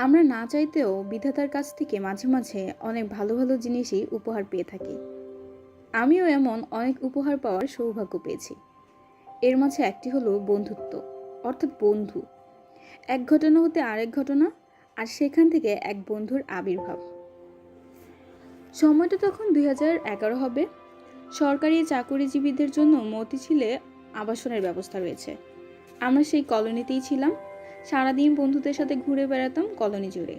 আমরা না চাইতেও বিধাতার কাছ থেকে মাঝে মাঝে অনেক ভালো ভালো জিনিসই উপহার পেয়ে থাকি। আমিও এমন অনেক উপহার পাওয়ার সৌভাগ্য পেয়েছি। এর মাঝে একটি হলো বন্ধুত্ব, অর্থাৎ বন্ধু। এক ঘটনা হতে আরেক ঘটনা, আর সেখান থেকে এক বন্ধুর আবির্ভাব। সময়টা তখন দুই এগারো হবে। সরকারি চাকরিজীবীদের জন্য মতিঝিলে আবাসনের ব্যবস্থা রয়েছে। আমরা সেই কলোনিতেই ছিলাম। সারাদিন বন্ধুদের সাথে ঘুরে বেড়াতাম কলোনি জুড়ে।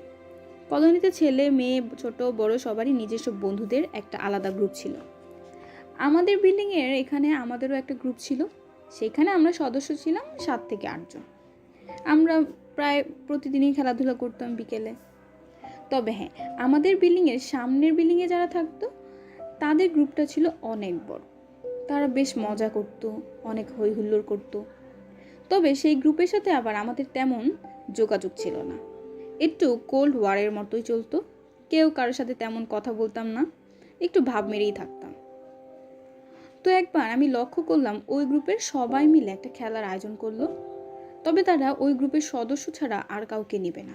কলোনিতে ছেলে, মেয়ে, ছোট, বড় সবারই নিজস্ব বন্ধুদের একটা আলাদা গ্রুপ ছিল। আমাদের বিল্ডিংয়ের এখানে আমাদেরও একটা গ্রুপ ছিল। সেখানে আমরা সদস্য ছিলাম সাত থেকে আটজন আমরা প্রায় প্রতিদিনই খেলাধুলা করতাম বিকেলে। তবে হ্যাঁ আমাদের বিল্ডিংয়ের সামনের বিল্ডিংয়ে যারা থাকতো, তাদের গ্রুপটা ছিল অনেক বড়। তারা বেশ মজা করতো, অনেক হই হুল্লোড় করতো। তবে সেই গ্রুপের সাথে আবার আমাদের তেমন যোগাযোগ ছিল না। একটু কোল্ড ওয়ারের মতোই চলতো। কেউ কারোর সাথে তেমন কথা বলতাম না। একটু ভাব মেরেই থাকতাম। তো একবার আমি লক্ষ্য করলাম ওই গ্রুপের সবাই মিলে একটা খেলার আয়োজন করল। তবে তারা ওই গ্রুপের সদস্য ছাড়া আর কাউকে নেবে না।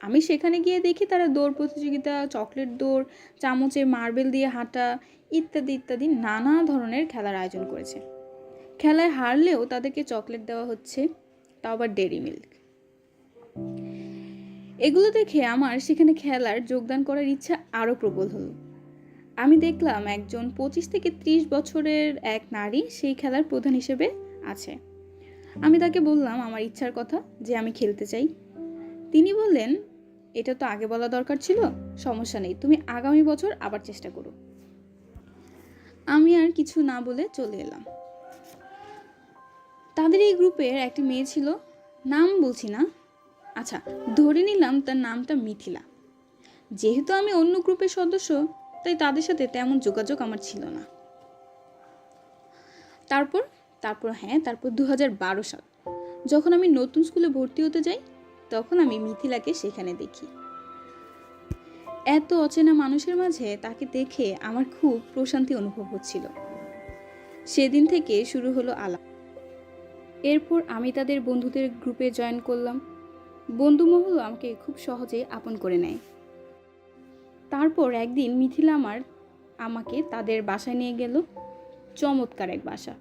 আমি সেখানে গিয়ে দেখি তারা দৌড় প্রতিযোগিতা, চকলেট দৌড়, চামচে মার্বেল দিয়ে হাঁটা ইত্যাদি ইত্যাদি নানা ধরনের খেলার আয়োজন করেছে। খেলায় হারলেও তাদেরকে চকলেট দেওয়া হচ্ছে, তাও আবার ডেরি মিল্ক। এগুলো দেখে আমার সেখানে খেলার যোগদান করার ইচ্ছা আরও প্রবল হলো। আমি দেখলাম একজন পঁচিশ থেকে ত্রিশ বছরের এক নারী সেই খেলার প্রধান হিসেবে আছে। আমি তাকে বললাম, আমার ইচ্ছার কথা যে আমি খেলতে চাই। তিনি বললেন, এটা তো আগে বলা দরকার ছিল, সমস্যা নেই, তুমি আগামী বছর আবার চেষ্টা করো। আমি আর কিছু না বলে চলে এলাম। তাদের এই গ্রুপের একটি মেয়ে ছিল, নাম বলছি না। আচ্ছা ধরে নিলাম তার নামটা মিথিলা। যেহেতু আমি অন্য গ্রুপের সদস্য, তাই তাদের সাথে তেমন যোগাযোগ আমার ছিল না। তারপর তারপর হ্যাঁ তারপর দু সাল, যখন আমি নতুন স্কুলে ভর্তি হতে যাই, তখন আমি মিথিলাকে সেখানে দেখি। এত অচেনা মানুষের মাঝে তাকে দেখে আমার খুব প্রশান্তি অনুভব হচ্ছিল। সেদিন থেকে শুরু হলো আলাপ। এরপর আমি তাদের বন্ধুদের গ্রুপে জয়েন করলাম। বন্ধুমহল আমাকে খুব সহজে আপন করে নেয়। তারপর একদিন মিথিলা আমার আমাকে তাদের বাসায় নিয়ে গেল। চমৎকার এক বাসা।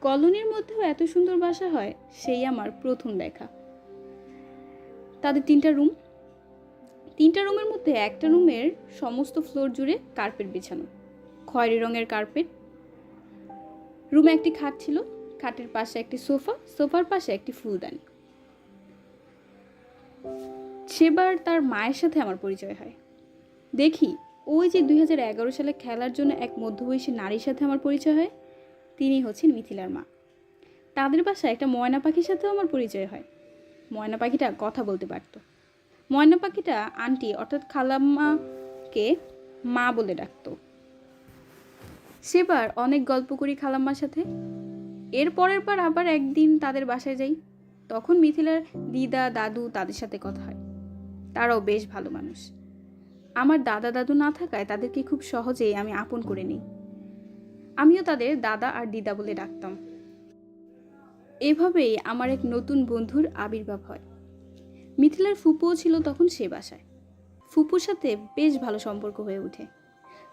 কলোনির মধ্যেও এত সুন্দর বাসা হয়, সেই আমার প্রথম দেখা। তাদের তিনটা রুম। তিনটা রুমের মধ্যে একটা রুমের সমস্ত ফ্লোর জুড়ে কার্পেট বিছানো। খয়েরি রঙের কার্পেট। রুমে একটি খাট ছিল। খাটের পাশে একটি সোফা, সোফার পাশে একটি ফুলদানি। সেবার তার মায়ের সাথে আমার পরিচয় হয়। দেখি, ওই যে দু হাজার এগারো সালে খেলার জন্য এক মধ্যবয়সী নারীর সাথে আমার পরিচয় হয়, তিনি হচ্ছেন মিথিলার মা। তাদের বাসায় একটা ময়না পাখির সাথেও আমার পরিচয় হয়। ময়না পাখিটা কথা বলতে পারত। ময়না পাখিটা আন্টি, অর্থাৎ খালাম্মাকে মা বলে ডাকতো। সেবার অনেক গল্প করি খালাম্মার সাথে। এর পরের পর আবার একদিন তাদের বাসায় যাই। তখন মিথিলার দিদা, দাদু তাদের সাথে কথা হয়। তারাও বেশ ভালো মানুষ। আমার দাদা, দাদু না থাকায় তাদেরকে খুব সহজেই আমি আপন করে নিই। আমিও তাদের দাদা আর দিদা বলে ডাকতাম। এভাবেই আমার এক নতুন বন্ধুর আবির্ভাব হয়। মিথিলার ফুপুও ছিল তখন সে বাসায়। ফুপুর সাথে বেশ ভালো সম্পর্ক হয়ে ওঠে।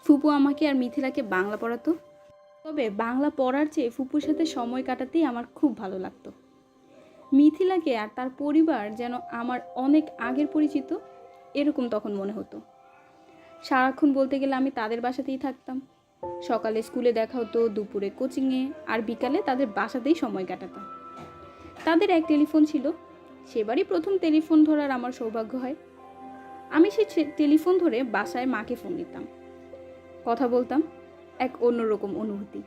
ফুপু আমাকে আর মিথিলাকে বাংলা পড়াতো। তবে বাংলা পড়ার চেয়ে ফুপুর সাথে সময় কাটাতেই আমার খুব ভালো লাগতো। মিথিলাকে আর তার পরিবার যেন আমার অনেক আগের পরিচিত, এরকম তখন মনে হতো। সারাক্ষণ বলতে গেলে আমি তাদের বাসাতেই থাকতাম। সকালে স্কুলে দেখা হতো, দুপুরে কোচিংয়ে, আর বিকালে তাদের বাসাতেই সময় কাটাতাম। তাদের এক টেলিফোন ছিল। সেবারই প্রথম টেলিফোন ধরার আমার সৌভাগ্য হয়। আমি সে টেলিফোন ধরে বাসায় মাকে ফোন দিতাম। কথা বলতাম। এক অন্যরকম অনুভূতি।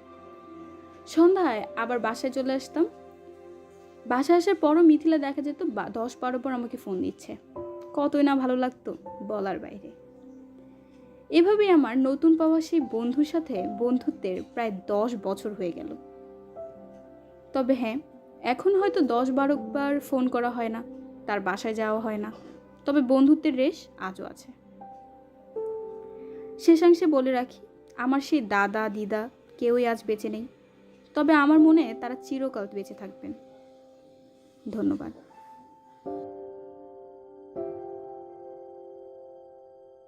সন্ধ্যায় আবার বাসায় চলে আসতাম। বাসায় আসার পরও মিথিলা দেখা যেত দশ বারো পর আমাকে ফোন দিচ্ছে। কতই না ভালো লাগতো বলার বাইরে। এভাবেই আমার নতুন পাওয়া সেই বন্ধুর সাথে বন্ধুত্বের প্রায় দশ বছর হয়ে গেল। তবে হ্যাঁ এখন হয়তো দশ বারো বার ফোন করা হয় না, তার বাসায় যাওয়া হয় না। তবে বন্ধুত্বের রেশ আজও আছে। শেষাংশে বলে রাখি আমার সেই দাদা, দিদা কেউই আজ বেঁচে নেই। তবে আমার মনে তারা চিরকাল বেঁচে থাকবেন। ধন্যবাদ।